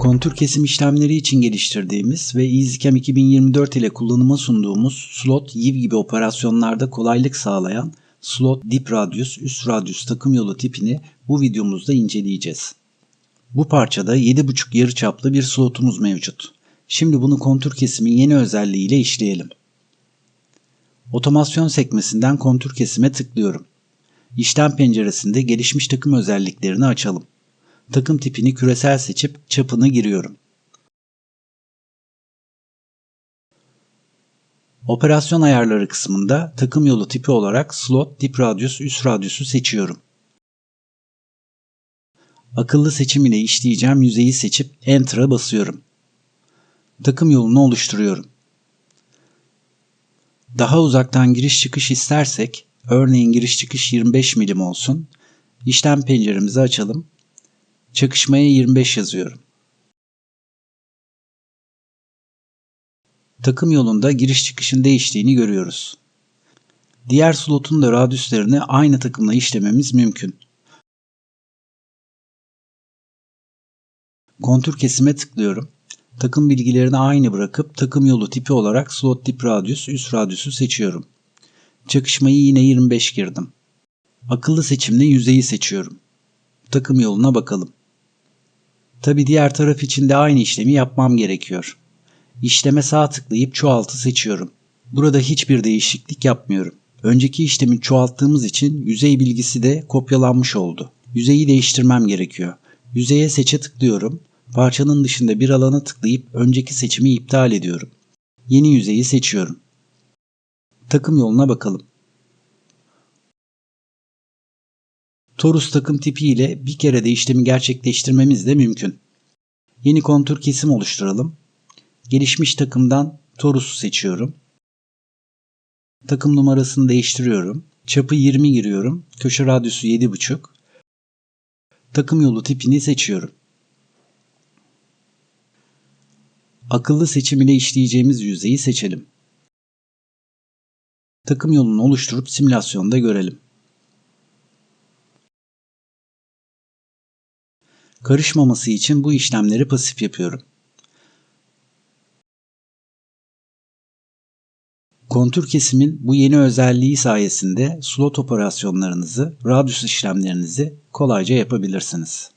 Kontür kesim işlemleri için geliştirdiğimiz ve EasyCam 2024 ile kullanıma sunduğumuz slot, yiv gibi operasyonlarda kolaylık sağlayan slot dip radyus, üst radyus takım yolu tipini bu videomuzda inceleyeceğiz. Bu parçada 7.5 yarıçaplı bir slotumuz mevcut. Şimdi bunu kontür kesimin yeni özelliğiyle işleyelim. Otomasyon sekmesinden kontür kesime tıklıyorum. İşlem penceresinde gelişmiş takım özelliklerini açalım. Takım tipini küresel seçip çapını giriyorum. Operasyon ayarları kısmında takım yolu tipi olarak slot, dip radyus, üst radyusu seçiyorum. Akıllı seçim ile işleyeceğim yüzeyi seçip Enter'a basıyorum. Takım yolunu oluşturuyorum. Daha uzaktan giriş çıkış istersek, örneğin giriş çıkış 25 milim olsun. İşlem penceremizi açalım. Çakışmaya 25 yazıyorum. Takım yolunda giriş çıkışın değiştiğini görüyoruz. Diğer slotun da radyüslerini aynı takımla işlememiz mümkün. Kontür kesime tıklıyorum. Takım bilgilerini aynı bırakıp takım yolu tipi olarak slot dip radyus, üst radyusu seçiyorum. Çakışmayı yine 25 girdim. Akıllı seçimle yüzeyi seçiyorum. Takım yoluna bakalım. Tabi diğer taraf için de aynı işlemi yapmam gerekiyor. İşleme sağ tıklayıp çoğaltı seçiyorum. Burada hiçbir değişiklik yapmıyorum. Önceki işlemi çoğalttığımız için yüzey bilgisi de kopyalanmış oldu. Yüzeyi değiştirmem gerekiyor. Yüzeye seçe tıklıyorum. Parçanın dışında bir alana tıklayıp önceki seçimi iptal ediyorum. Yeni yüzeyi seçiyorum. Takım yoluna bakalım. Torus takım tipi ile bir kere de işlemi gerçekleştirmemiz de mümkün. Yeni kontur kesim oluşturalım. Gelişmiş takımdan Torus'u seçiyorum. Takım numarasını değiştiriyorum. Çapı 20 giriyorum. Köşe radyusu 7.5. Takım yolu tipini seçiyorum. Akıllı seçim ile işleyeceğimiz yüzeyi seçelim. Takım yolunu oluşturup simülasyonda görelim. Karışmaması için bu işlemleri pasif yapıyorum. Kontür kesimin bu yeni özelliği sayesinde slot operasyonlarınızı, radyus işlemlerinizi kolayca yapabilirsiniz.